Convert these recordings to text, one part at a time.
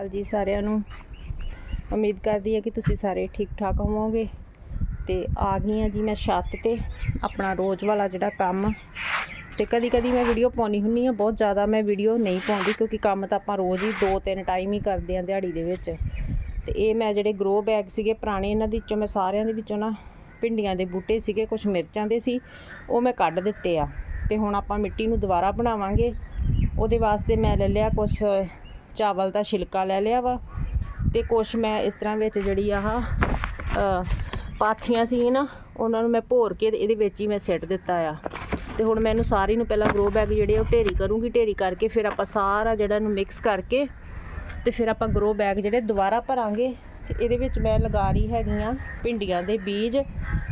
ਅਕਾਲ ਜੀ ਸਾਰਿਆਂ ਨੂੰ। ਉਮੀਦ ਕਰਦੀ ਹਾਂ ਕਿ ਤੁਸੀਂ ਸਾਰੇ ਠੀਕ ਠਾਕ ਹੋਵੋਗੇ। ਤੇ ਆ ਗਈ ਹਾਂ ਜੀ ਮੈਂ ਛੱਤ ਤੇ ਆਪਣਾ ਰੋਜ਼ ਵਾਲਾ ਜਿਹੜਾ ਕੰਮ। ਤੇ ਕਦੀ ਕਦੀ ਮੈਂ ਵੀਡੀਓ ਪਾਉਣੀ ਹੁੰਨੀ ਆ ਬਹੁਤ ਜ਼ਿਆਦਾ ਮੈਂ ਵੀਡੀਓ ਨਹੀਂ ਪਾਉਂਦੀ ਕਿਉਂਕਿ ਕੰਮ ਤਾਂ ਆਪਾਂ ਰੋਜ਼ ਹੀ ਦੋ ਤਿੰਨ ਟਾਈਮ ਹੀ ਕਰਦੇ ਆ ਦਿਹਾੜੀ ਦੇ ਵਿੱਚ। ਤੇ ਇਹ ਮੈਂ ਜਿਹੜੇ ਗਰੋ ਬੈਗ ਸੀਗੇ ਪੁਰਾਣੇ, ਇਹਨਾਂ ਦੇ ਵਿੱਚੋਂ ਮੈਂ ਸਾਰਿਆਂ ਦੇ ਵਿੱਚੋਂ ਨਾ ਭਿੰਡੀਆਂ ਦੇ ਬੂਟੇ ਸੀਗੇ ਕੁਝ ਮਿਰਚਾਂ ਦੇ ਸੀ, ਉਹ ਮੈਂ ਕੱਢ ਦਿੱਤੇ ਆ। ਤੇ ਹੁਣ ਆਪਾਂ ਮਿੱਟੀ ਨੂੰ ਦੁਬਾਰਾ ਬਣਾਵਾਂਗੇ। ਉਹਦੇ ਵਾਸਤੇ ਮੈਂ ਲੈ ਲਿਆ ਕੁਝ ਚਾਵਲ ਦਾ ਛਿਲਕਾ ਲੈ ਲਿਆ ਵਾ ਤੇ ਕੁਛ ਮੈਂ ਇਸ ਤਰ੍ਹਾਂ ਵਿੱਚ ਜਿਹੜੀ ਆਹ ਅ, ਪਾਥੀਆਂ ਸੀ ਨਾ ਉਹਨਾਂ ਨੂੰ ਮੈਂ ਭੋਰ ਕੇ ਇਹਦੇ ਵਿੱਚ ਹੀ ਮੈਂ ਸਿੱਟ ਦਿੱਤਾ ਆ। ਤੇ ਹੁਣ ਮੈਂ ਇਹਨੂੰ ਸਾਰੀ ਨੂੰ ਪਹਿਲਾਂ ਗਰੋ ਬੈਗ ਜਿਹੜੇ ਆ ਉਹ ਢੇਰੀ ਕਰੂੰਗੀ ਢੇਰੀ ਕਰਕੇ ਫਿਰ ਆਪਾਂ ਸਾਰਾ ਜਿਹੜਾ ਇਹਨੂੰ ਮਿਕਸ ਕਰਕੇ ਤੇ ਫਿਰ ਆਪਾਂ ਗਰੋ ਬੈਗ ਜਿਹੜੇ ਦੁਬਾਰਾ ਭਰਾਂਗੇ। ਤੇ ਇਹਦੇ ਵਿੱਚ ਮੈਂ ਲਗਾ ਰਹੀ ਹੈਗੀਆਂ ਭਿੰਡੀਆਂ ਦੇ ਬੀਜ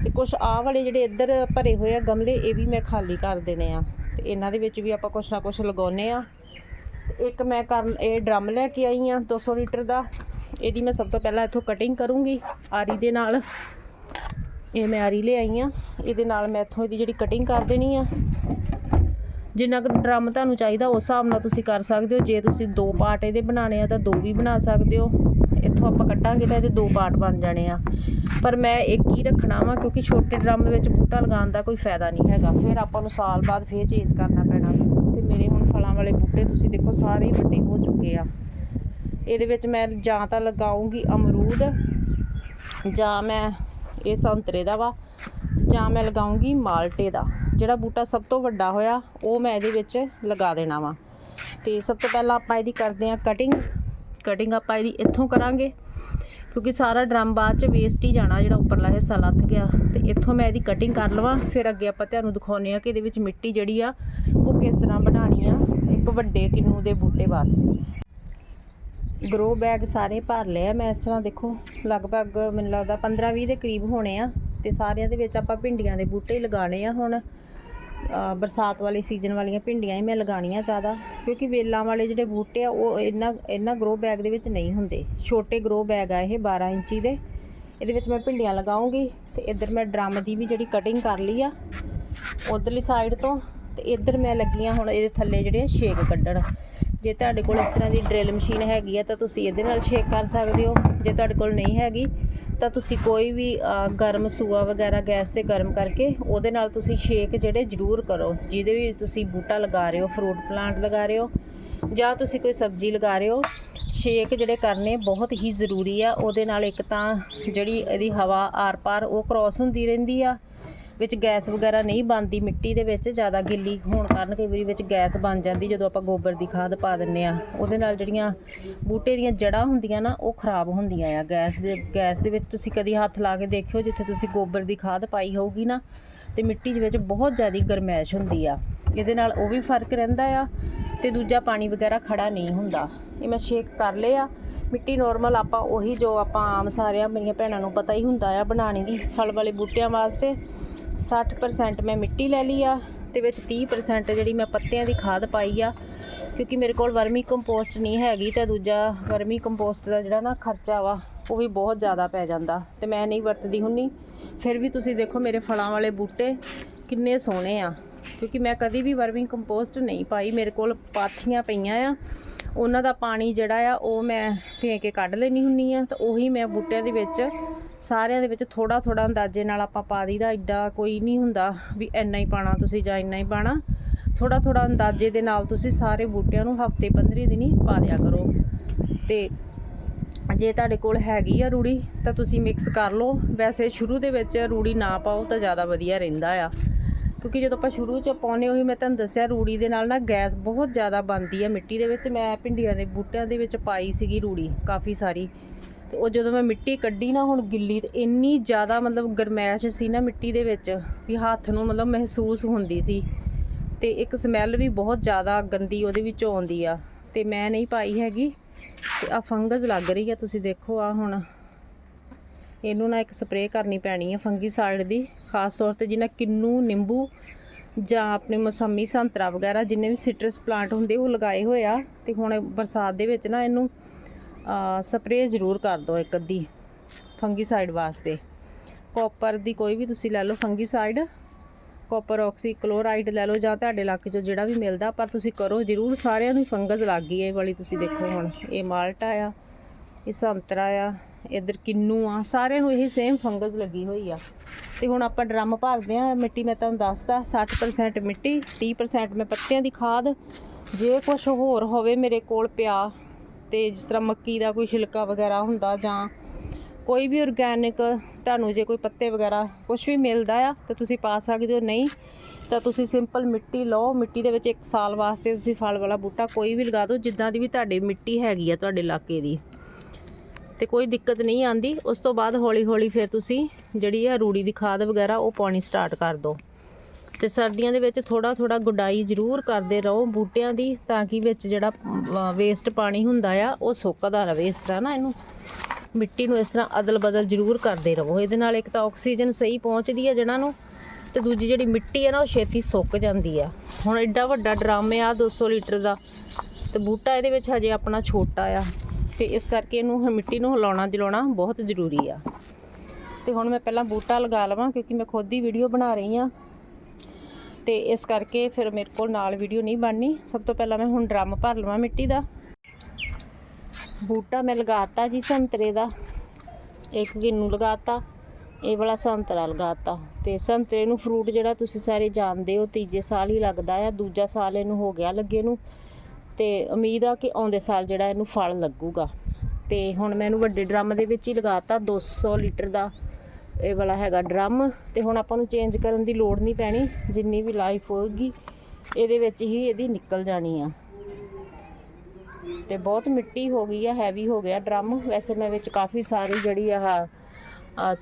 ਤੇ ਕੁਝ ਆਹ ਵਾਲੇ ਜਿਹੜੇ ਇੱਧਰ ਭਰੇ ਹੋਏ ਆ ਗਮਲੇ ਇਹ ਵੀ ਮੈਂ ਖਾਲੀ ਕਰ ਦੇਣੇ ਆ। ਤੇ ਇਹਨਾਂ ਦੇ ਵਿੱਚ ਵੀ ਆਪਾਂ ਕੁਛ ਨਾ ਕੁਛ ਲਗਾਉਨੇ ਆ। ਇੱਕ ਮੈਂ ਕਰਨ ਇਹ ਡਰਮ ਲੈ ਕੇ ਆਈ ਆ 200 ਲੀਟਰ ਦਾ। ਇਹਦੀ ਮੈਂ ਸਭ ਤੋਂ ਪਹਿਲਾਂ ਇੱਥੋਂ ਕਟਿੰਗ ਕਰੂੰਗੀ ਆਰੀ ਦੇ ਨਾਲ। ਇਹ ਮੈਂ ਆਰੀ ਲੈ ਆਈ ਆ ਇਹਦੇ ਨਾਲ ਮੈਂ ਇੱਥੋਂ ਇਹਦੀ ਜਿਹੜੀ ਕਟਿੰਗ ਕਰ ਦੇਣੀ ਆ। ਜਿੰਨਾ ਕੁ ਡਰਮ ਤੁਹਾਨੂੰ ਚਾਹੀਦਾ ਉਸ ਹਿਸਾਬ ਨਾਲ ਤੁਸੀਂ ਕਰ ਸਕਦੇ ਹੋ। ਜੇ ਤੁਸੀਂ ਦੋ ਪਾਰਟ ਇਹਦੇ ਬਣਾਉਣੇ ਆ ਤਾਂ ਦੋ ਵੀ ਬਣਾ ਸਕਦੇ ਹੋ। ਇੱਥੋਂ ਆਪਾਂ ਕੱਟਾਂਗੇ ਤਾਂ ਇਹਦੇ ਦੋ ਪਾਰਟ ਬਣ ਜਾਣੇ ਆ। ਪਰ ਮੈਂ ਇੱਕ ਹੀ ਰੱਖਣਾ ਵਾ, ਕਿਉਂਕਿ ਛੋਟੇ ਡਰਮ ਦੇ ਵਿੱਚ ਬੂਟਾ ਲਗਾਉਣ ਦਾ ਕੋਈ ਫਾਇਦਾ ਨਹੀਂ ਹੈਗਾ। ਫਿਰ ਆਪਾਂ ਨੂੰ ਸਾਲ ਬਾਅਦ ਫੇਰ ਚੇਂਜ ਕਰਨਾ ਪੈਣਾ। ਵਾਲੇ ਬੂਟੇ ਤੁਸੀਂ ਦੇਖੋ ਸਾਰੇ ਵੱਡੇ ਹੋ ਚੁੱਕੇ ਆ। ਇਹਦੇ ਵਿੱਚ ਮੈਂ ਜਾਂ ਤਾਂ ਲਗਾਉਂਗੀ ਅਮਰੂਦ, ਜਾਂ ਮੈਂ ਇਹ ਸੰਤਰੇ ਦਾ ਵਾ, ਜਾਂ ਮੈਂ ਲਗਾਉਂਗੀ ਮਾਲਟੇ ਦਾ। ਜਿਹੜਾ ਬੂਟਾ ਸਭ ਤੋਂ ਵੱਡਾ ਹੋਇਆ, ਉਹ ਮੈਂ ਇਹਦੇ ਵਿੱਚ ਲਗਾ ਦੇਣਾ ਵਾ। ਤੇ ਸਭ ਤੋਂ ਪਹਿਲਾਂ ਆਪਾਂ ਇਹਦੀ ਕਰਦੇ ਹਾਂ ਕਟਿੰਗ ਕਟਿੰਗ ਆਪਾਂ ਇਹਦੀ ਇੱਥੋਂ ਕਰਾਂਗੇ, ਕਿਉਂਕਿ ਸਾਰਾ ਡਰਮ ਬਾਅਦ ਚ ਵੇਸਟ ਹੀ ਜਾਣਾ, ਜਿਹੜਾ ਉੱਪਰਲਾ ਹਿੱਸਾ ਲੱਥ ਗਿਆ। ਤੇ ਇੱਥੋਂ ਮੈਂ ਇਹਦੀ ਕਟਿੰਗ ਕਰ ਲਵਾਂ, ਫਿਰ ਅੱਗੇ ਆਪਾਂ ਤੁਹਾਨੂੰ ਦਿਖਾਉਂਦੇ ਆ ਕਿ ਇਹਦੇ ਵਿੱਚ ਮਿੱਟੀ ਜਿਹੜੀ ਆ, ਉਹ ਕਿਸ ਤਰ੍ਹਾਂ ਬਣਾਉਣੀ ਆ। ਇੱਕ ਵੱਡੇ ਕਿੰਨੂ ਦੇ ਬੂਟੇ ਵਾਸਤੇ। ਗਰੋ ਬੈਗ ਸਾਰੇ ਭਰ ਲਿਆ ਮੈਂ ਇਸ ਤਰ੍ਹਾਂ ਦੇਖੋ, ਲਗਭਗ ਮੈਨੂੰ ਲੱਗਦਾ 15 20 ਦੇ ਕਰੀਬ ਹੋਣੇ ਆ ਤੇ ਸਾਰਿਆਂ ਦੇ ਵਿੱਚ ਆਪਾਂ ਭਿੰਡੀਆਂ ਦੇ ਬੂਟੇ ਹੀ ਲਗਾਉਣੇ ਆ ਹੁਣ। ਬਰਸਾਤ ਵਾਲੇ ਸੀਜ਼ਨ ਵਾਲੀਆਂ ਭਿੰਡੀਆਂ ਹੀ ਮੈਂ ਲਗਾਉਣੀਆਂ ਜ਼ਿਆਦਾ, ਕਿਉਂਕਿ ਵੇਲਾਂ ਵਾਲੇ ਜਿਹੜੇ ਬੂਟੇ ਆ ਉਹ ਇਹਨਾਂ ਇਹਨਾਂ ਗਰੋ ਬੈਗ ਦੇ ਵਿੱਚ ਨਹੀਂ ਹੁੰਦੇ। ਛੋਟੇ ਗਰੋ ਬੈਗ ਆ ਇਹ 12 ਇੰਚੀ ਦੇ, ਇਹਦੇ ਵਿੱਚ ਮੈਂ ਭਿੰਡੀਆਂ ਲਗਾਉਂਗੀ ਤੇ ਇੱਧਰ ਮੈਂ ਡਰਮ ਦੀ ਵੀ ਜਿਹੜੀ ਕਟਿੰਗ ਕਰ ਲਈ ਆ, ਉਧਰਲੀ ਸਾਈਡ ਤੋਂ ਤੇ ਇੱਧਰ ਮੈਂ ਲੱਗੀਆਂ ਹੁਣ ਇਹਦੇ ਥੱਲੇ ਜਿਹੜੇ ਛੇਕ ਕੱਢਣ। ਜੇ ਤੁਹਾਡੇ ਕੋਲ ਇਸ ਤਰ੍ਹਾਂ ਦੀ ਡਰਿਲ ਮਸ਼ੀਨ ਹੈਗੀ ਆ ਤਾਂ ਤੁਸੀਂ ਇਹਦੇ ਨਾਲ ਛੇਕ ਕਰ ਸਕਦੇ ਹੋ। ਜੇ ਤੁਹਾਡੇ ਕੋਲ ਨਹੀਂ ਹੈਗੀ ਤਾਂ ਤੁਸੀਂ ਕੋਈ ਵੀ ਗਰਮ ਸੂਆ ਵਗੈਰਾ ਗੈਸ ਤੇ ਗਰਮ ਕਰਕੇ ਉਹਦੇ ਨਾਲ ਤੁਸੀਂ ਛੇਕ ਜਿਹੜੇ ਜ਼ਰੂਰ ਕਰੋ, ਜਿਹਦੇ ਵੀ ਤੁਸੀਂ ਬੂਟਾ ਲਗਾ ਰਹੇ ਹੋ ਫਰੂਟ ਪਲਾਂਟ ਲਗਾ ਰਹੇ ਹੋ, ਜਾਂ ਤੁਸੀਂ ਕੋਈ ਸਬਜ਼ੀ ਲਗਾ ਰਹੇ ਹੋ, ਛੇਕ ਜਿਹੜੇ ਕਰਨੇ ਬਹੁਤ ਹੀ ਜ਼ਰੂਰੀ ਆ। ਉਹਦੇ ਨਾਲ ਇੱਕ ਤਾਂ ਜਿਹੜੀ ਇਹਦੀ ਹਵਾ ਆਰ-ਪਾਰ ਉਹ ਕ੍ਰਾਸ ਹੁੰਦੀ ਰਹਿੰਦੀ ਆ। ਵਿੱਚ ਗੈਸ ਵਗੈਰਾ ਨਹੀਂ ਬਣਦੀ, ਮਿੱਟੀ ਦੇ ਵਿੱਚ ਜ਼ਿਆਦਾ ਗਿੱਲੀ ਹੋਣ ਕਾਰਨ ਕਈ ਵਾਰੀ ਵਿੱਚ ਗੈਸ ਬਣ ਜਾਂਦੀ, ਜਦੋਂ ਆਪਾਂ ਗੋਬਰ ਦੀ ਖਾਦ ਪਾ ਦਿੰਨੇ ਆ ਉਹਦੇ ਨਾਲ ਜਿਹੜੀਆਂ ਬੂਟੇ ਦੀਆਂ ਜੜ੍ਹਾਂ ਹੁੰਦੀਆਂ ਨਾ, ਉਹ ਖਰਾਬ ਹੁੰਦੀਆਂ ਆ। ਗੈਸ ਦੇ ਗੈਸ ਦੇ ਵਿੱਚ ਤੁਸੀਂ ਕਦੀ ਹੱਥ ਲਾ ਕੇ ਦੇਖਿਓ, ਜਿੱਥੇ ਤੁਸੀਂ ਗੋਬਰ ਦੀ ਖਾਦ ਪਾਈ ਹੋਊਗੀ ਨਾ, ਤੇ ਮਿੱਟੀ ਦੇ ਵਿੱਚ ਬਹੁਤ ਜ਼ਿਆਦਾ ਗਰਮੈਸ਼ ਹੁੰਦੀ ਆ। ਇਹਦੇ ਨਾਲ ਉਹ ਵੀ ਫ਼ਰਕ ਰਹਿੰਦਾ ਆ, ਤੇ ਦੂਜਾ ਪਾਣੀ ਵਗੈਰਾ ਖੜਾ ਨਹੀਂ ਹੁੰਦਾ। ਇਹ ਮੈਂ ਸ਼ੇਕ ਕਰ ਲਿਆ ਮਿੱਟੀ ਨਾਰਮਲ ਆਪਾਂ ਉਹੀ ਜੋ ਆਪਾਂ ਆਮ ਸਾਰਿਆਂ, ਮੇਰੀਆਂ ਭੈਣਾਂ ਨੂੰ ਪਤਾ ਹੀ ਹੁੰਦਾ ਆ ਬਣਾਉਣੀ ਦੀ, ਫਲ ਵਾਲੇ ਬੂਟਿਆਂ ਵਾਸਤੇ। 60% ਮੈਂ ਮਿੱਟੀ ਲੈ ਲਈ ਆ ਤੇ ਵਿੱਚ 30% ਜਿਹੜੀ ਮੈਂ ਪੱਤਿਆਂ ਦੀ ਖਾਦ ਪਾਈ ਆ, ਕਿਉਂਕਿ ਮੇਰੇ ਕੋਲ ਵਰਮੀ ਕੰਪੋਸਟ ਨਹੀਂ ਹੈਗੀ ਤੇ ਦੂਜਾ ਵਰਮੀ ਕੰਪੋਸਟ ਦਾ ਜਿਹੜਾ ਨਾ ਖਰਚਾ ਵਾ, ਉਹ ਵੀ ਬਹੁਤ ਜ਼ਿਆਦਾ ਪੈ ਜਾਂਦਾ ਤੇ ਮੈਂ ਨਹੀਂ ਵਰਤਦੀ ਹੁੰਨੀ। ਫਿਰ ਵੀ ਤੁਸੀਂ ਦੇਖੋ ਮੇਰੇ ਫਲਾਂ ਵਾਲੇ ਬੂਟੇ ਕਿੰਨੇ ਸੋਹਣੇ ਆ, ਕਿਉਂਕਿ ਮੈਂ ਕਦੀ ਵੀ ਵਰਮੀ ਕੰਪੋਸਟ ਨਹੀਂ ਪਾਈ, ਮੇਰੇ ਕੋਲ ਪਾਥੀਆਂ ਪਈਆਂ ਆ। ਉਹਨਾਂ ਦਾ ਪਾਣੀ ਜਿਹੜਾ ਆ, ਉਹ ਮੈਂ ਫੇਂ ਕੇ ਕੱਢ ਲੈਣੀ ਹੁੰਨੀ ਆ ਤਾਂ ਉਹੀ ਮੈਂ ਬੂਟਿਆਂ ਦੇ ਵਿੱਚ, ਸਾਰਿਆਂ ਦੇ ਵਿੱਚ ਥੋੜਾ ਥੋੜਾ ਅੰਦਾਜ਼ੇ ਨਾਲ ਆਪਾਂ ਪਾ ਦਈਦਾ। ਐਡਾ ਕੋਈ ਨਹੀਂ ਹੁੰਦਾ ਵੀ ਇੰਨਾ ਹੀ ਪਾਣਾ ਤੁਸੀਂ ਜਾਂ ਇੰਨਾ ਹੀ ਪਾਣਾ। ਥੋੜਾ ਥੋੜਾ ਅੰਦਾਜ਼ੇ ਦੇ ਨਾਲ ਤੁਸੀਂ ਸਾਰੇ ਬੂਟਿਆਂ ਨੂੰ ਹਫ਼ਤੇ 15 ਦਿਨ ਹੀ ਪਾ ਦਿਆ ਕਰੋ। ਤੇ ਜੇ ਤੁਹਾਡੇ ਕੋਲ ਹੈਗੀ ਆ ਰੂੜੀ, ਤਾਂ ਤੁਸੀਂ ਮਿਕਸ ਕਰ ਲਓ। ਵੈਸੇ ਸ਼ੁਰੂ ਦੇ ਵਿੱਚ ਰੂੜੀ ਨਾ ਪਾਓ ਤਾਂ ਜ਼ਿਆਦਾ ਵਧੀਆ ਰਹਿੰਦਾ ਆ। ਕਿਉਂਕਿ ਜਦੋਂ ਆਪਾਂ ਸ਼ੁਰੂ ਚ ਪਾਉਨੇ ਉਹੀ ਮੈਂ ਤੁਹਾਨੂੰ ਦੱਸਿਆ, ਰੂੜੀ ਦੇ ਨਾਲ ਨਾ ਗੈਸ ਬਹੁਤ ਜ਼ਿਆਦਾ ਬਣਦੀ ਹੈ ਮਿੱਟੀ ਦੇ ਵਿੱਚ। ਮੈਂ ਭਿੰਡੀਆਂ ਦੇ ਬੂਟਿਆਂ ਦੇ ਵਿੱਚ ਪਾਈ ਸੀਗੀ ਰੂੜੀ, ਕਾਫੀ ਸਾਰੀ। ਤੇ ਉਹ ਜਦੋਂ ਮੈਂ ਮਿੱਟੀ ਕੱਢੀ ਨਾ, ਹੁਣ ਗਿੱਲੀ ਤੇ ਇੰਨੀ ਜ਼ਿਆਦਾ ਮਤਲਬ ਗਰਮੈਸ਼ ਸੀ ਨਾ ਮਿੱਟੀ ਦੇ ਵਿੱਚ ਵੀ ਹੱਥ ਨੂੰ ਮਤਲਬ ਮਹਿਸੂਸ ਹੁੰਦੀ ਸੀ। ਤੇ ਇੱਕ ਸਮੈਲ ਵੀ ਬਹੁਤ ਜ਼ਿਆਦਾ ਗੰਦੀ ਉਹਦੇ ਵਿੱਚੋਂ ਆਉਂਦੀ ਆ। ਤੇ ਮੈਂ ਨਹੀਂ ਪਾਈ ਹੈਗੀ। ਤੇ ਆ ਫੰਗਸ ਲੱਗ ਰਹੀ ਆ, ਤੁਸੀਂ ਦੇਖੋ ਆ ਹੁਣ। ਇਹਨੂੰ ਨਾ ਇੱਕ ਸਪਰੇਅ ਕਰਨੀ ਪੈਣੀ ਹੈ ਫੰਗੀਸਾਈਡ ਦੀ, ਖਾਸ ਤੌਰ ਤੇ ਜਿਹਨਾਂ ਕਿੰਨੂ, ਨਿੰਬੂ ਜਾਂ ਆਪਣੇ ਮੌਸਮੀ ਸੰਤਰਾ ਵਗੈਰਾ ਜਿੰਨੇ ਵੀ ਸਿਟਰਸ ਪਲਾਂਟ ਹੁੰਦੇ ਉਹ ਲਗਾਏ ਹੋਏ ਆ ਤੇ ਹੁਣ ਬਰਸਾਤ ਦੇ ਵਿੱਚ ਨਾ ਇਹਨੂੰ ਸਪਰੇਅ ਜ਼ਰੂਰ ਕਰ ਦਿਓ ਇੱਕ ਅੱਧੀ ਫੰਗੀਸਾਈਡ ਵਾਸਤੇ। ਕਾਪਰ ਦੀ ਕੋਈ ਵੀ ਤੁਸੀਂ ਲੈ ਲਓ ਫੰਗੀਸਾਈਡ, ਕਾਪਰ ਆਕਸੀ ਕਲੋਰਾਈਡ ਲੈ ਲਓ ਜਾਂ ਤੁਹਾਡੇ ਇਲਾਕੇ 'ਚੋਂ ਜਿਹੜਾ ਵੀ ਮਿਲਦਾ ਪਰ ਤੁਸੀਂ ਕਰੋ ਜ਼ਰੂਰ ਸਾਰਿਆਂ ਨੂੰ ਫੰਗਸ ਲੱਗ ਗਈ ਹੈ ਇਹ ਵਾਲੀ ਤੁਸੀਂ ਦੇਖੋ ਹੁਣ। ਇਹ ਮਾਲਟਾ ਆ, ਇਹ ਸੰਤਰਾ ਆ ਇਧਰ ਕਿੰਨੂ ਆ, ਸਾਰਿਆਂ ਨੂੰ ਇਹ ਸੇਮ ਫੰਗਸ ਲੱਗੀ ਹੋਈ ਆ। ਤੇ ਹੁਣ ਆਪਾਂ ਡਰਮ ਭਰਦੇ ਆ, ਮਿੱਟੀ ਮੈਂ ਤੁਹਾਨੂੰ ਦੱਸਦਾ 60% ਮਿੱਟੀ 30% ਮੈਂ ਪੱਤਿਆਂ ਦੀ ਖਾਦ। ਜੇ ਕੁਝ ਹੋਰ ਹੋਵੇ ਮੇਰੇ ਕੋਲ ਪਿਆ, ਤੇ ਜਿਸ ਤਰ੍ਹਾਂ ਮੱਕੀ ਦਾ ਕੋਈ ਛਿਲਕਾ ਵਗੈਰਾ ਹੁੰਦਾ ਜਾਂ ਕੋਈ ਵੀ ਆਰਗੈਨਿਕ ਤੁਹਾਨੂੰ ਜੇ ਕੋਈ ਪੱਤੇ ਵਗੈਰਾ ਕੁਝ ਵੀ ਮਿਲਦਾ ਆ, ਤਾਂ ਤੁਸੀਂ ਪਾ ਸਕਦੇ ਹੋ। ਨਹੀਂ, ਤਾਂ ਤੁਸੀਂ ਸਿੰਪਲ ਮਿੱਟੀ ਲਓ। ਮਿੱਟੀ ਦੇ ਵਿੱਚ ਇੱਕ ਸਾਲ ਵਾਸਤੇ ਤੁਸੀਂ ਫਲ ਵਾਲਾ ਬੂਟਾ ਕੋਈ ਵੀ ਲਗਾ ਦਿਓ, ਜਿੱਦਾਂ ਦੀ ਵੀ ਤੁਹਾਡੀ ਮਿੱਟੀ ਹੈਗੀ ਆ ਤੁਹਾਡੇ ਇਲਾਕੇ ਦੀ। ਤੇ ਕੋਈ ਦਿੱਕਤ ਨਹੀਂ ਆਂਦੀ। ਉਸ ਤੋਂ ਬਾਅਦ ਹੌਲੀ ਹੌਲੀ ਫਿਰ ਤੁਸੀਂ ਜਿਹੜੀ ਆ ਰੂੜੀ ਦੀ ਖਾਦ ਵਗੈਰਾ, ਉਹ ਪਾਉਣੀ ਸਟਾਰਟ ਕਰ ਦਿਓ। ਤੇ ਸਰਦੀਆਂ ਦੇ ਵਿੱਚ ਥੋੜਾ ਥੋੜਾ ਗੁਡਾਈ ਜ਼ਰੂਰ ਕਰਦੇ ਰਹੋ ਬੂਟਿਆਂ ਦੀ, ਤਾਂ ਕਿ ਵਿੱਚ ਜਿਹੜਾ ਵੇਸਟ ਪਾਣੀ ਹੁੰਦਾ ਆ, ਉਹ ਸੁੱਕਦਾ ਰਵੇ ਇਸ ਤਰ੍ਹਾਂ ਨਾ ਇਹਨੂੰ ਮਿੱਟੀ ਨੂੰ ਇਸ ਤਰ੍ਹਾਂ ਅਦਲ ਬਦਲ ਜ਼ਰੂਰ ਕਰਦੇ ਰਹੋ। ਇਹਦੇ ਨਾਲ ਇੱਕ ਤਾਂ ਆਕਸੀਜਨ ਸਹੀ ਪਹੁੰਚਦੀ ਹੈ ਜੜ੍ਹਾਂ ਨੂੰ ਤੇ ਦੂਜੀ ਜਿਹੜੀ ਮਿੱਟੀ ਹੈ ਨਾ, ਉਹ ਛੇਤੀ ਸੁੱਕ ਜਾਂਦੀ ਆ। ਹੁਣ ਐਡਾ ਵੱਡਾ ਡਰਮ ਆ 200 ਲੀਟਰ ਦਾ ਤੇ ਬੂਟਾ ਇਹਦੇ ਵਿੱਚ ਹਜੇ ਆਪਣਾ ਛੋਟਾ ਆ। ਤੇ ਇਸ ਕਰਕੇ ਇਹਨੂੰ ਮਿੱਟੀ ਨੂੰ ਹਿਲਾਉਣਾ ਜਲਾਉਣਾ ਬਹੁਤ ਜ਼ਰੂਰੀ ਆ। ਤੇ ਹੁਣ ਮੈਂ ਪਹਿਲਾਂ ਬੂਟਾ ਲਗਾ ਲਵਾਂ ਕਿਉਂਕਿ ਮੈਂ ਖੁਦ ਹੀ ਵੀਡੀਓ ਬਣਾ ਰਹੀ ਆ। ਤੇ ਇਸ ਕਰਕੇ ਫਿਰ ਮੇਰੇ ਕੋਲ ਨਾਲ ਵੀਡੀਓ ਨਹੀਂ ਬਣਨੀ। ਸਭ ਤੋਂ ਪਹਿਲਾਂ ਮੈਂ ਹੁਣ ਡਰਮ ਭਰ ਲਵਾਂ ਮਿੱਟੀ ਦਾ। ਬੂਟਾ ਮੈਂ ਲਗਾਤਾ ਜੀ ਸੰਤਰੇ ਦਾ। ਇੱਕ ਗਿੰਨੂ ਲਗਾਤਾ, ਇਹ ਵਾਲਾ ਸੰਤਰਾ ਲਗਾਤਾ। ਤੇ ਸੰਤਰੇ ਨੂੰ ਫਰੂਟ ਜਿਹੜਾ ਤੁਸੀਂ ਸਾਰੇ ਜਾਣਦੇ ਹੋ ਤੀਜੇ ਸਾਲ ਹੀ ਲੱਗਦਾ ਆ, ਦੂਜਾ ਸਾਲ ਇਹਨੂੰ ਹੋ ਗਿਆ ਲੱਗੇ ਨੂੰ। ਤੇ ਉਮੀਦ ਆ ਕਿ ਆਉਂਦੇ ਸਾਲ ਜਿਹੜਾ ਇਹਨੂੰ ਫਲ ਲੱਗੂਗਾ। ਤੇ ਹੁਣ ਮੈਂ ਇਹਨੂੰ ਵੱਡੇ ਡਰਮ ਦੇ ਵਿੱਚ ਹੀ ਲਗਾਤਾ 200 ਲੀਟਰ ਦਾ ਇਹ ਵਾਲਾ ਹੈਗਾ ਡਰਮ। ਤੇ ਹੁਣ ਆਪਾਂ ਨੂੰ ਚੇਂਜ ਕਰਨ ਦੀ ਲੋੜ ਨਹੀਂ ਪੈਣੀ, ਜਿੰਨੀ ਵੀ ਲਾਈਫ ਹੋਏਗੀ ਇਹਦੇ ਵਿੱਚ ਹੀ ਇਹਦੀ ਨਿਕਲ ਜਾਣੀ ਆ। ਤੇ ਬਹੁਤ ਮਿੱਟੀ ਹੋ ਗਈ ਆ ਹੈਵੀ ਹੋ ਗਿਆ ਡਰਮ। ਵੈਸੇ ਮੈਂ ਵਿੱਚ ਕਾਫੀ ਸਾਰੀ ਜਿਹੜੀ ਆ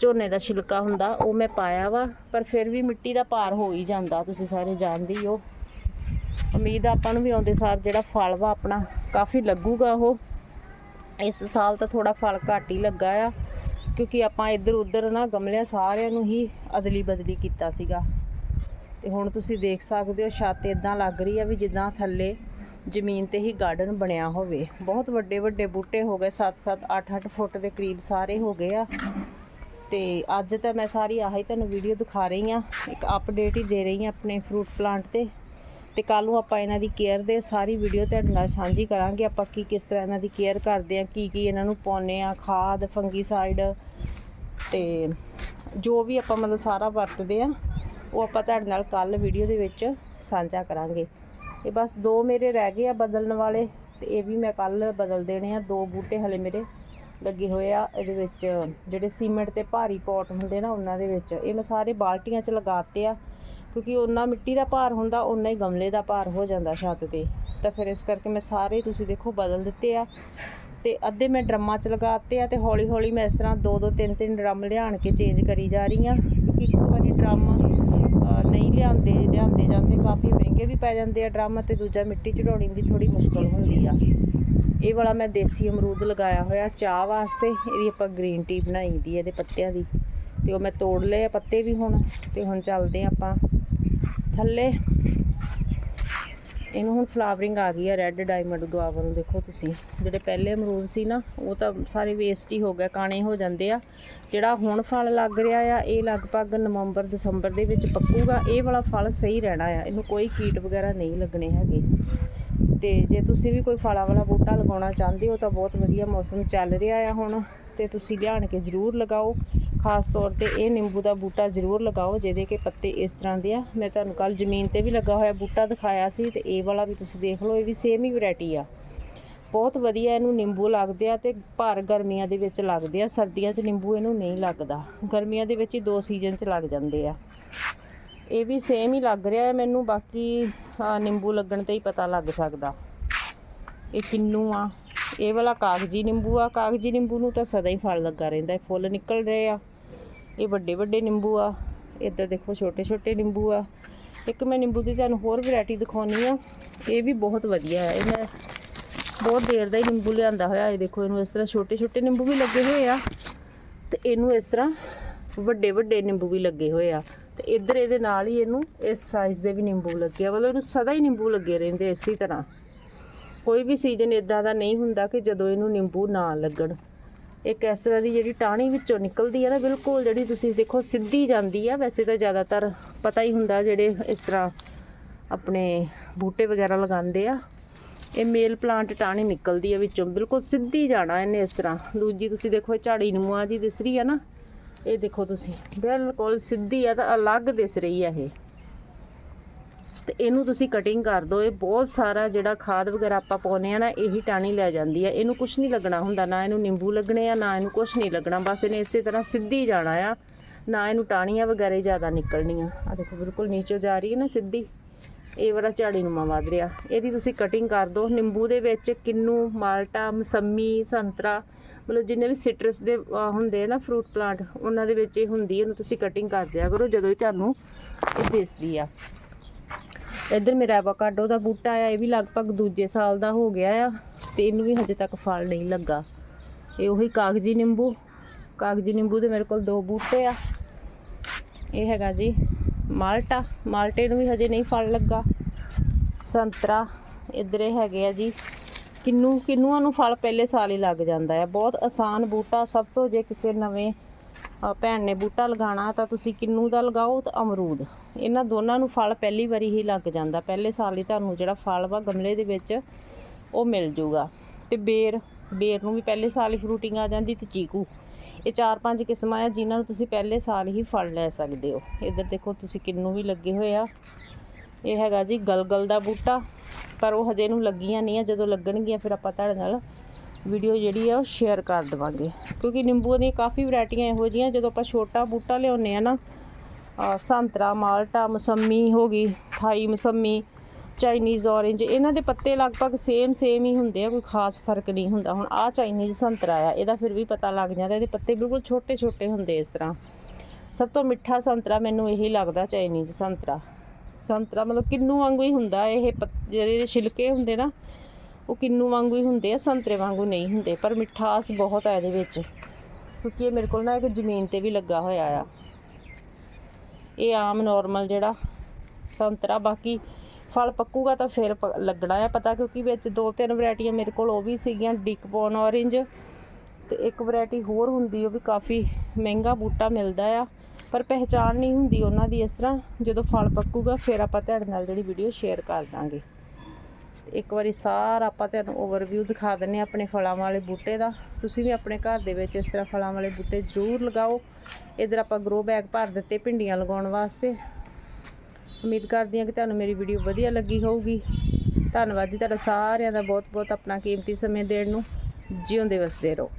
ਝੋਨੇ ਦਾ ਛਿਲਕਾ ਹੁੰਦਾ, ਉਹ ਮੈਂ ਪਾਇਆ ਵਾ, ਪਰ ਫਿਰ ਵੀ ਮਿੱਟੀ ਦਾ ਭਾਰ ਹੋ ਹੀ ਜਾਂਦਾ, ਤੁਸੀਂ ਸਾਰੇ ਜਾਣਦੇ ਹੀ ਹੋ। ਉਮੀਦ ਆਪਾਂ ਨੂੰ ਵੀ ਆਉਂਦੇ ਸਾਰ ਜਿਹੜਾ ਫਲ ਵਾ ਆਪਣਾ ਕਾਫੀ ਲੱਗੂਗਾ ਉਹ। ਇਸ ਸਾਲ ਤਾਂ ਥੋੜਾ ਫਲ ਘੱਟ ਹੀ ਲੱਗਾ ਆ, ਕਿਉਂਕਿ ਆਪਾਂ ਇੱਧਰ ਉੱਧਰ ਨਾ ਗਮਲਿਆਂ ਸਾਰਿਆਂ ਨੂੰ ਹੀ ਅਦਲੀ ਬਦਲੀ ਕੀਤਾ ਸੀਗਾ। ਤੇ ਹੁਣ ਤੁਸੀਂ ਦੇਖ ਸਕਦੇ ਹੋ ਛੱਤ ਇਦਾਂ ਲੱਗ ਰਹੀ ਆ ਵੀ ਜਿੱਦਾਂ ਥੱਲੇ ਜ਼ਮੀਨ ਤੇ ਹੀ ਗਾਰਡਨ ਬਣਿਆ ਹੋਵੇ। ਬਹੁਤ ਵੱਡੇ ਵੱਡੇ ਬੂਟੇ ਹੋ ਗਏ 7-7 8-8 ਫੁੱਟ ਦੇ ਕਰੀਬ ਸਾਰੇ ਹੋ ਗਏ ਆ। ਤੇ ਅੱਜ ਤਾਂ ਮੈਂ ਸਾਰੀ ਆਹੀ ਤੁਹਾਨੂੰ ਵੀਡੀਓ ਦਿਖਾ ਰਹੀ ਆ, ਇੱਕ ਅਪਡੇਟ ਹੀ ਦੇ ਰਹੀ ਆ ਆਪਣੇ ਫਰੂਟ ਪਲਾਂਟ ਤੇ। ਤੇ ਕੱਲ ਨੂੰ ਆਪਾਂ ਇਹਨਾਂ ਦੀ ਕੇਅਰ ਦੇ ਸਾਰੀ ਵੀਡੀਓ ਤੁਹਾਡੇ ਨਾਲ ਸਾਂਝੀ ਕਰਾਂਗੇ, ਆਪਾਂ ਕੀ ਕਿਸ ਤਰ੍ਹਾਂ ਇਹਨਾਂ ਦੀ ਕੇਅਰ ਕਰਦੇ ਆ ਕੀ ਕੀ ਇਹਨਾਂ ਨੂੰ ਪਾਉਂਦੇ ਆ ਖਾਦ ਫੰਗੀਸਾਈਡ ਤੇ ਜੋ ਵੀ ਆਪਾਂ ਮਤਲਬ ਸਾਰਾ ਵਰਤਦੇ ਆ ਉਹ ਆਪਾਂ ਤੁਹਾਡੇ ਨਾਲ ਕੱਲ ਵੀਡੀਓ ਦੇ ਵਿੱਚ ਸਾਂਝਾ ਕਰਾਂਗੇ। ਇਹ ਬਸ ਦੋ ਮੇਰੇ ਰਹਿ ਗਏ ਆ ਬਦਲਣ ਵਾਲੇ ਤੇ ਇਹ ਵੀ ਮੈਂ ਕੱਲ ਬਦਲ ਦੇਣੇ ਆ, ਦੋ ਬੂਟੇ ਹਲੇ ਮੇਰੇ ਲੱਗੇ ਹੋਏ ਆ, ਇਹਦੇ ਵਿੱਚ ਜਿਹੜੇ ਸੀਮੈਂਟ ਤੇ ਭਾਰੀ ਪੋਟ ਹੁੰਦੇ ਨਾ, ਉਹਨਾਂ ਦੇ ਵਿੱਚ। ਇਹ ਮੈਂ ਸਾਰੇ ਬਾਲਟੀਆਂ 'ਚ ਲਗਾਤੇ ਆ। ਕਿਉਂਕਿ ਓਨਾ ਮਿੱਟੀ ਦਾ ਭਾਰ ਹੁੰਦਾ, ਓਨਾ ਹੀ ਗਮਲੇ ਦਾ ਭਾਰ ਹੋ ਜਾਂਦਾ ਛੱਤ ਤੇ। ਤਾਂ ਫਿਰ ਇਸ ਕਰਕੇ ਮੈਂ ਸਾਰੇ ਤੁਸੀਂ ਦੇਖੋ ਬਦਲ ਦਿੱਤੇ ਆ। ਤੇ ਅੱਧੇ ਮੈਂ ਡਰਮਾਂ 'ਚ ਲਗਾਤੇ ਆ ਤੇ ਹੌਲੀ ਹੌਲੀ ਮੈਂ ਇਸ ਤਰ੍ਹਾਂ ਦੋ ਦੋ ਤਿੰਨ ਤਿੰਨ ਡਰਮ ਲਿਆਣ ਕੇ ਚੇਂਜ ਕਰੀ ਜਾ ਰਹੀ ਆ। ਕਿਉਂਕਿ ਇੱਕੋ ਵਾਰੀ ਡਰਮ ਨਹੀਂ ਲਿਆਂਦੇ ਲਿਆਂਦੇ ਜਾਂਦੇ ਕਾਫੀ ਮਹਿੰਗੇ ਵੀ ਪੈ ਜਾਂਦੇ ਆ ਡਰਮ ਤੇ ਦੂਜਾ ਮਿੱਟੀ ਚੜਾਉਣੀ ਵੀ ਥੋੜੀ ਮੁਸ਼ਕਲ ਹੁੰਦੀ ਆ। ਇਹ ਵਾਲਾ ਮੈਂ ਦੇਸੀ ਅਮਰੂਦ ਲਗਾਇਆ ਹੋਇਆ ਚਾਹ ਵਾਸਤੇ, ਇਹਦੀ ਆਪਾਂ ਗ੍ਰੀਨ ਟੀ ਬਣਾਈ ਦੀ ਇਹਦੇ ਪੱਤਿਆਂ ਦੀ। ਤੇ ਉਹ ਮੈਂ ਤੋੜ ਲਏ ਆ ਪੱਤੇ ਵੀ ਹੁਣ, ਤੇ ਹੁਣ ਚੱਲਦੇ ਆ ਆਪਾਂ। ਥੱਲੇ। ਇਹਨੂੰ ਹੁਣ ਫਲਾਵਰਿੰਗ ਆ ਗਈ ਆ ਰੈੱਡ ਡਾਇਮੰਡ ਗੁਆਵਾ ਨੂੰ, ਦੇਖੋ ਤੁਸੀਂ। ਜਿਹੜੇ ਪਹਿਲੇ ਅਮਰੂਦ ਸੀ ਨਾ, ਉਹ ਤਾਂ ਸਾਰੇ ਵੇਸਟ ਹੀ ਹੋ ਗਏ, ਕਾਣੇ ਹੋ ਜਾਂਦੇ ਆ। ਜਿਹੜਾ ਹੁਣ ਫਲ ਲੱਗ ਰਿਹਾ ਆ, ਇਹ ਲਗਭਗ ਨਵੰਬਰ, ਦਸੰਬਰ ਦੇ ਵਿੱਚ ਪੱਕੂਗਾ। ਇਹ ਵਾਲਾ ਫਲ ਸਹੀ ਰਹਿਣਾ ਆ। ਇਹਨੂੰ ਕੋਈ ਕੀਟ ਵਗੈਰਾ ਨਹੀਂ ਲੱਗਣੇ ਹੈਗੇ। ਤੇ ਜੇ ਤੁਸੀਂ ਵੀ ਕੋਈ ਫਲਾਂ ਵਾਲਾ ਬੂਟਾ ਲਗਾਉਣਾ ਚਾਹੁੰਦੇ ਹੋ, ਤਾਂ ਬਹੁਤ ਵਧੀਆ ਮੌਸਮ ਚੱਲ ਰਿਹਾ ਆ ਹੁਣ। ਤੇ ਤੁਸੀਂ ਲਿਆਣ ਕੇ ਜ਼ਰੂਰ ਲਗਾਓ। ਖਾਸ ਤੌਰ ਤੇ ਇਹ ਨਿੰਬੂ ਦਾ ਬੂਟਾ ਜ਼ਰੂਰ ਲਗਾਓ, ਜਿਹਦੇ ਕਿ ਪੱਤੇ ਇਸ ਤਰ੍ਹਾਂ ਦੇ ਆ। ਮੈਂ ਤੁਹਾਨੂੰ ਕੱਲ ਜ਼ਮੀਨ ਤੇ ਵੀ ਲੱਗਾ ਹੋਇਆ ਬੂਟਾ ਦਿਖਾਇਆ ਸੀ ਤੇ ਇਹ ਵਾਲਾ ਵੀ ਤੁਸੀਂ ਦੇਖ ਲਓ, ਇਹ ਵੀ ਸੇਮ ਹੀ ਵੈਰਾਈਟੀ ਆ। ਬਹੁਤ ਵਧੀਆ ਇਹਨੂੰ ਨਿੰਬੂ ਲੱਗਦੇ ਆ ਤੇ ਭਰ ਗਰਮੀਆਂ ਦੇ ਵਿੱਚ ਲੱਗਦੇ ਆ, ਸਰਦੀਆਂ 'ਚ ਨਿੰਬੂ ਇਹਨੂੰ ਨਹੀਂ ਲੱਗਦਾ। ਗਰਮੀਆਂ ਦੇ ਵਿੱਚ ਹੀ ਦੋ ਸੀਜ਼ਨ 'ਚ ਲੱਗ ਜਾਂਦੇ ਆ। ਇਹ ਵੀ ਸੇਮ ਹੀ ਲੱਗ ਰਿਹਾ ਹੈ ਮੈਨੂੰ, ਬਾਕੀ ਨਿੰਬੂ ਲੱਗਣ ਤੇ ਹੀ ਪਤਾ ਲੱਗ ਸਕਦਾ। ਇਹ ਕਿੰਨੂ ਆ? ਇਹ ਵਾਲਾ ਕਾਗਜੀ ਨਿੰਬੂ ਆ। ਕਾਗਜੀ ਨਿੰਬੂ ਨੂੰ ਤਾਂ ਸਦਾ ਹੀ ਫਲ ਲੱਗਾ ਰਹਿੰਦਾ ਫੁੱਲ ਨਿਕਲ ਰਹੇ ਆ। ਇਹ ਵੱਡੇ ਵੱਡੇ ਨਿੰਬੂ ਆ, ਇੱਧਰ ਦੇਖੋ ਛੋਟੇ ਛੋਟੇ ਨਿੰਬੂ ਆ। ਇੱਕ ਮੈਂ ਨਿੰਬੂ ਦੀ ਤੁਹਾਨੂੰ ਹੋਰ ਵੈਰਾਈਟੀ ਦਿਖਾਉਣੀ ਆ। ਇਹ ਵੀ ਬਹੁਤ ਵਧੀਆ ਹੈ ਇਹ ਮੈਂ ਬਹੁਤ ਦੇਰ ਦਾ ਹੀ ਨਿੰਬੂ ਲਿਆਂਦਾ ਹੋਇਆ। ਇਹ ਦੇਖੋ, ਇਹਨੂੰ ਇਸ ਤਰ੍ਹਾਂ ਛੋਟੇ ਛੋਟੇ ਨਿੰਬੂ ਵੀ ਲੱਗੇ ਹੋਏ ਆ ਤੇ ਇਹਨੂੰ ਇਸ ਤਰ੍ਹਾਂ ਵੱਡੇ ਵੱਡੇ ਨਿੰਬੂ ਵੀ ਲੱਗੇ ਹੋਏ ਆ। ਤੇ ਇੱਧਰ ਇਹਦੇ ਨਾਲ ਹੀ ਇਹਨੂੰ ਇਸ ਸਾਈਜ਼ ਦੇ ਵੀ ਨਿੰਬੂ ਲੱਗੇ ਆ। ਮਤਲਬ ਇਹਨੂੰ ਸਦਾ ਹੀ ਨਿੰਬੂ ਲੱਗੇ ਰਹਿੰਦੇ ਇਸੇ ਤਰ੍ਹਾਂ। ਕੋਈ ਵੀ ਸੀਜ਼ਨ ਇਦਾਂ ਦਾ ਨਹੀਂ ਹੁੰਦਾ ਕਿ ਜਦੋਂ ਇਹਨੂੰ ਨਿੰਬੂ ਨਾ ਲੱਗਣ। ਇੱਕ ਇਸ ਤਰ੍ਹਾਂ ਦੀ ਜਿਹੜੀ ਟਾਹਣੀ ਵਿੱਚੋਂ ਨਿਕਲਦੀ ਹੈ ਨਾ, ਬਿਲਕੁਲ ਜਿਹੜੀ ਤੁਸੀਂ ਦੇਖੋ ਸਿੱਧੀ ਜਾਂਦੀ ਆ। ਵੈਸੇ ਤਾਂ ਜ਼ਿਆਦਾਤਰ ਪਤਾ ਹੀ ਹੁੰਦਾ ਜਿਹੜੇ ਇਸ ਤਰ੍ਹਾਂ ਆਪਣੇ ਬੂਟੇ ਵਗੈਰਾ ਲਗਾਉਂਦੇ ਆ। ਇਹ ਮੇਲ ਪਲਾਂਟ ਟਾਹਣੀ ਨਿਕਲਦੀ ਹੈ ਵਿੱਚੋਂ। ਬਿਲਕੁਲ ਸਿੱਧੀ ਜਾਣਾ ਇਹਨੇ ਇਸ ਤਰ੍ਹਾਂ। ਦੂਜੀ ਤੁਸੀਂ ਦੇਖੋ ਇਹ ਝਾੜੀ ਨੂੰਆਂ ਜੀ ਦਿਸ ਰਹੀ ਆ ਨਾ, ਇਹ ਦੇਖੋ ਤੁਸੀਂ। ਬਿਲਕੁਲ ਸਿੱਧੀ ਆ ਤਾਂ ਅਲੱਗ ਦਿਸ ਰਹੀ ਆ ਇਹ। ਤੇ ਇਹਨੂੰ ਤੁਸੀਂ ਕਟਿੰਗ ਕਰ ਦਿਓ। ਇਹ ਬਹੁਤ ਸਾਰਾ ਜਿਹੜਾ ਖਾਦ ਵਗੈਰਾ ਆਪਾਂ ਪਾਉਨੇ ਆ ਨਾ, ਇਹੀ ਟਾਣੀ ਲੈ ਜਾਂਦੀ ਆ ਇਹਨੂੰ ਕੁਝ ਨਹੀਂ ਲੱਗਣਾ ਹੁੰਦਾ। ਨਾ ਇਹਨੂੰ ਨਿੰਬੂ ਲੱਗਣੇ ਆ, ਨਾ ਇਹਨੂੰ ਕੁਝ ਨਹੀਂ ਲੱਗਣਾ। ਬਸ ਇਹਨੇ ਇਸੇ ਤਰ੍ਹਾਂ ਸਿੱਧੀ ਜਾਣਾ ਆ। ਨਾ ਇਹਨੂੰ ਟਾਣੀਆਂ ਵਗੈਰਾ ਜ਼ਿਆਦਾ ਨਿਕਲਣੀਆਂ। ਆ ਦੇਖੋ, ਬਿਲਕੁਲ ਨੀਚੇ ਜਾ ਰਹੀ ਹੈ ਨਾ ਸਿੱਧੀ। ਇਹ ਵਾਲਾ ਝਾੜੀ ਨੂੰਮਾ ਵੱਧ ਰਿਹਾ। ਇਹਦੀ ਤੁਸੀਂ ਕਟਿੰਗ ਕਰ ਦਿਓ। ਨਿੰਬੂ ਦੇ ਵਿੱਚ ਕਿੰਨੂ, ਮਾਲਟਾ, ਮਸੰਮੀ, ਸੰਤਰਾ, ਮਤਲਬ ਜਿੰਨੇ ਵੀ ਸਿਟਰਸ ਦੇ ਹੁੰਦੇ ਆ ਨਾ ਫਰੂਟ ਪਲਾਂਟ ਉਹਨਾਂ ਦੇ ਵਿੱਚ ਇਹ ਹੁੰਦੀ ਇਹਨੂੰ ਤੁਸੀਂ ਕਟਿੰਗ ਕਰ ਦਿਆ ਕਰੋ ਜਦੋਂ ਹੀ ਤੁਹਾਨੂੰ ਇਹ ਦਿਸਦੀ ਆ। ਇੱਧਰ ਮੇਰਾ ਐਵਾਕਾਡੋ ਦਾ ਬੂਟਾ ਆ, ਇਹ ਵੀ ਲਗਭਗ ਦੂਜੇ ਸਾਲ ਦਾ ਹੋ ਗਿਆ ਆ ਤੇ ਇਹਨੂੰ ਵੀ ਹਜੇ ਤੱਕ ਫਲ ਨਹੀਂ ਲੱਗਾ। ਇਹ ਉਹੀ ਕਾਗਜੀ ਨਿੰਬੂ ਕਾਗਜੀ ਨਿੰਬੂ ਦੇ ਮੇਰੇ ਕੋਲ ਦੋ ਬੂਟੇ ਆ। ਇਹ ਹੈਗਾ ਜੀ ਮਾਲਟਾ, ਮਾਲਟੇ ਨੂੰ ਵੀ ਹਜੇ ਨਹੀਂ ਫਲ ਲੱਗਾ। ਸੰਤਰਾ, ਇੱਧਰ ਇਹ ਹੈਗੇ ਆ ਜੀ। ਕਿੰਨੂ, ਕਿੰਨੂਆਂ ਨੂੰ ਫਲ ਪਹਿਲੇ ਸਾਲ ਹੀ ਲੱਗ ਜਾਂਦਾ ਹੈ ਬਹੁਤ ਆਸਾਨ ਬੂਟਾ, ਸਭ ਤੋਂ ਜੇ ਕਿਸੇ ਨਵੇਂ ਭੈਣ ਨੇ ਬੂਟਾ ਲਗਾਉਣਾ ਤਾਂ ਤੁਸੀਂ ਕਿੰਨੂ ਦਾ ਲਗਾਓ ਤੇ ਅਮਰੂਦ। ਇਹਨਾਂ ਦੋਨਾਂ ਨੂੰ ਫਲ ਪਹਿਲੀ ਵਾਰੀ ਹੀ ਲੱਗ ਜਾਂਦਾ। ਪਹਿਲੇ ਸਾਲ ਹੀ ਤੁਹਾਨੂੰ ਜਿਹੜਾ ਫਲ ਵਾ ਗਮਲੇ ਦੇ ਵਿੱਚ ਉਹ ਮਿਲ ਜੂਗਾ। ਤੇ ਬੇਰ ਬੇਰ ਨੂੰ ਵੀ ਪਹਿਲੇ ਸਾਲ ਹੀ ਫਰੂਟਿੰਗ ਆ ਜਾਂਦੀ ਤੇ ਚੀਕੂ। ਇਹ ਚਾਰ ਪੰਜ ਕਿਸਮਾਂ ਆ ਜਿਨ੍ਹਾਂ ਨੂੰ ਤੁਸੀਂ ਪਹਿਲੇ ਸਾਲ ਹੀ ਫਲ ਲੈ ਸਕਦੇ ਹੋ। ਇੱਧਰ ਦੇਖੋ ਤੁਸੀਂ ਕਿੰਨੂ ਵੀ ਲੱਗੇ ਹੋਏ ਆ। ਇਹ ਹੈਗਾ ਜੀ ਗਲਗਲ ਦਾ ਬੂਟਾ। ਪਰ ਉਹ ਹਜੇ ਨੂੰ ਲੱਗੀਆਂ ਨਹੀਂ ਆ। ਜਦੋਂ ਲੱਗਣਗੀਆਂ ਫਿਰ ਆਪਾਂ ਤੁਹਾਡੇ ਨਾਲ ਵੀਡੀਓ ਜਿਹੜੀ ਆ ਉਹ ਸ਼ੇਅਰ ਕਰ ਦੇਵਾਂਗੇ। ਕਿਉਂਕਿ ਨਿੰਬੂਆਂ ਦੀਆਂ ਕਾਫੀ ਵੈਰਾਈਟੀਆਂ ਇਹੋ ਜਿਹੀਆਂ, ਜਦੋਂ ਆਪਾਂ ਛੋਟਾ ਬੂਟਾ ਲਿਆਉਂਦੇ ਆ ਨਾ ਸੰਤਰਾ, ਮਾਲਟਾ, ਮਸੰਮੀ ਹੋ ਗਈ, ਥਾਈ ਮਸੰਮੀ ਚਾਈਨੀਜ਼ ਔਰੇਂਜ ਇਹਨਾਂ ਦੇ ਪੱਤੇ ਲਗਭਗ ਸੇਮ ਸੇਮ ਹੀ ਹੁੰਦੇ ਆ, ਕੋਈ ਖਾਸ ਫ਼ਰਕ ਨਹੀਂ ਹੁੰਦਾ। ਹੁਣ ਆਹ ਚਾਈਨੀਜ਼ ਸੰਤਰਾ ਆ, ਇਹਦਾ ਫਿਰ ਵੀ ਪਤਾ ਲੱਗ ਜਾਂਦਾ, ਇਹਦੇ ਪੱਤੇ ਬਿਲਕੁਲ ਛੋਟੇ ਛੋਟੇ ਹੁੰਦੇ ਇਸ ਤਰ੍ਹਾਂ। ਸਭ ਤੋਂ ਮਿੱਠਾ ਸੰਤਰਾ ਮੈਨੂੰ ਇਹੀ ਲੱਗਦਾ ਚਾਈਨੀਜ਼ ਸੰਤਰਾ। ਸੰਤਰਾ ਮਤਲਬ ਕਿੰਨੂ ਵਾਂਗੂ ਹੀ ਹੁੰਦਾ, ਇਹ ਪੱਤ- ਜਿਹੜੇ ਛਿਲਕੇ ਹੁੰਦੇ ਨਾ ਉਹ ਕਿੰਨੂ ਵਾਂਗੂ ਹੀ ਹੁੰਦੇ ਆ, ਸੰਤਰੇ ਵਾਂਗੂ ਨਹੀਂ ਹੁੰਦੇ, ਪਰ ਮਿਠਾਸ ਬਹੁਤ ਆ ਇਹਦੇ ਵਿੱਚ। ਕਿਉਂਕਿ ਇਹ ਮੇਰੇ ਕੋਲ ਨਾ ਇੱਕ ਜ਼ਮੀਨ ਤੇ ਵੀ ਲੱਗਾ ਹੋਇਆ ਆ। ਇਹ ਆਮ ਨਾਰਮਲ ਜਿਹੜਾ ਸੰਤਰਾ, ਬਾਕੀ ਫਲ ਪੱਕੂਗਾ ਤਾਂ ਫਿਰ ਪ- ਲੱਗਣਾ ਆ ਪਤਾ, ਕਿਉਂਕਿ ਵਿੱਚ ਦੋ ਤਿੰਨ ਵੈਰਾਈਟੀਆਂ ਮੇਰੇ ਕੋਲ ਉਹ ਵੀ ਸੀਗੀਆਂ ਡਿਕਪੋਨ ਔਰੇਂਜ ਤੇ ਇੱਕ ਵੈਰਾਈਟੀ ਹੋਰ ਹੁੰਦੀ, ਉਹ ਵੀ ਕਾਫੀ ਮਹਿੰਗਾ ਬੂਟਾ ਮਿਲਦਾ ਆ। ਪਰ ਪਹਿਚਾਣ ਨਹੀਂ ਹੁੰਦੀ ਉਹਨਾਂ ਦੀ ਇਸ ਤਰ੍ਹਾਂ। ਜਦੋਂ ਫਲ ਪੱਕੂਗਾ, ਫਿਰ ਆਪਾਂ ਤੁਹਾਡੇ ਨਾਲ ਜਿਹੜੀ ਵੀਡੀਓ ਸ਼ੇਅਰ ਕਰ ਦਾਂਗੇ। ਇੱਕ ਵਾਰੀ ਸਾਰਾ ਆਪਾਂ ਤੁਹਾਨੂੰ ਓਵਰਵਿਊ ਦਿਖਾ ਦਿੰਨੇ ਆਪਣੇ ਫਲਾਂ ਵਾਲੇ ਬੂਟੇ ਦਾ। ਤੁਸੀਂ ਵੀ ਆਪਣੇ ਘਰ ਦੇ ਵਿੱਚ ਇਸ ਤਰ੍ਹਾਂ ਫਲਾਂ ਵਾਲੇ ਬੂਟੇ ਜ਼ਰੂਰ ਲਗਾਓ। ਇਧਰ ਆਪਾਂ ਗਰੋ ਬੈਗ ਭਰ ਦਿੱਤੇ ਭਿੰਡੀਆਂ ਲਗਾਉਣ ਵਾਸਤੇ। ਉਮੀਦ ਕਰਦੀ ਹਾਂ ਕਿ ਤੁਹਾਨੂੰ ਮੇਰੀ ਵੀਡੀਓ ਵਧੀਆ ਲੱਗੀ ਹੋਊਗੀ। ਧੰਨਵਾਦ ਜੀ ਤੁਹਾਡਾ ਸਾਰਿਆਂ ਦਾ ਬਹੁਤ ਬਹੁਤ ਆਪਣਾ ਕੀਮਤੀ ਸਮੇਂ ਦੇਣ ਨੂੰ। ਜਿਉਂਦੇ ਵਸਦੇ ਰਹੋ।